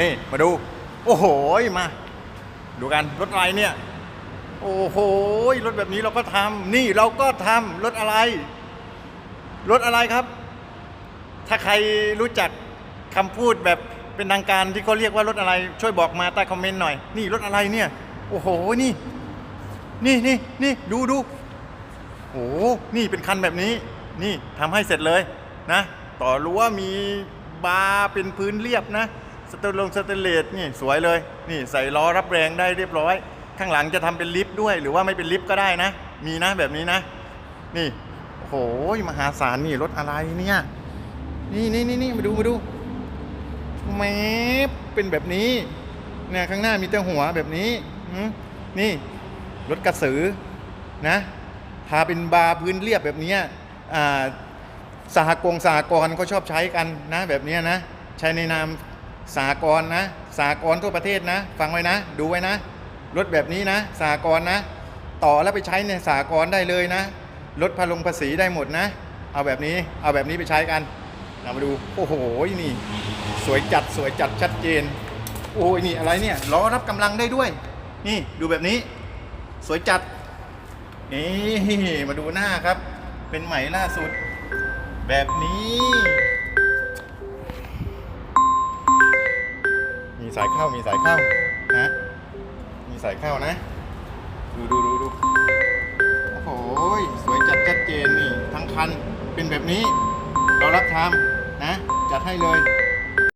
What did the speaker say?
นี่มาดู โอ้โหมา ดูกันรถอะไรเนี่ย โอ้โหรถแบบนี้เราก็ทำนี่เราก็ทำรถอะไรรถอะไรครับ ถ้าใครรู้จักคำพูดแบบเป็นทางการที่เขาเรียกว่ารถอะไร ช่วยบอกมาใต้คอมเมนต์หน่อย นี่รถอะไรเนี่ย โอ้โหนี่ นี่นี่นี่ดูดูโอ้โหนี่เป็นคันแบบนี้ นี่ทำให้เสร็จเลยนะ ต่อรั้วมีบาร์เป็นพื้นเรียบนะ สเตอร์ลงสเตนเลสนี่สวยเลย นี่ใส่ล้อรับแรงได้เรียบร้อย ข้างหลังจะทำเป็นลิฟต์ด้วย หรือว่าไม่เป็นลิฟต์ก็ได้นะ มีนะแบบนี้นะ นี่โอ้โหมหาศาลนี่รถอะไรเนี่ยนี่นี่นี่นี่มาดูมาดูแมปเป็นแบบนี้เนี่ยข้างหน้ามีแต่หัวแบบนี้นี่รถกระสือนะทาเป็นบาร์พื้นเรียบแบบนี้อ่าสหกงสหกรณ์เขาชอบใช้กันนะแบบนี้นะ ใช้ในนาม สหกรนะสหกรทั่วประเทศนะ ฟังไว้นะ ดูไว้นะรถแบบนี้นะสหกรนะ ต่อแล้วไปใช้ในสหกรได้เลยนะลดพลงภาษีได้หมดนะ เอาแบบนี้เอาแบบนี้ไปใช้กันเรามาดูโอ้โหนี่ สวยจัดสวยจัดชัดเจน โอ้ยนี่อะไรเนี่ยล้อรับกำลังได้ด้วย นี่ดูแบบนี้ สวยจัดนี่มาดูหน้าครับ เป็นใหม่ล่าสุด แบบนี้ สายเข้ามีสายเข้านะมีสายเข้านะ ดูดูดูดูโอ้โหสวยจัดชัดเจนนี่ทั้งคันเป็นแบบนี้ เรารับทำนะ จัดให้เลย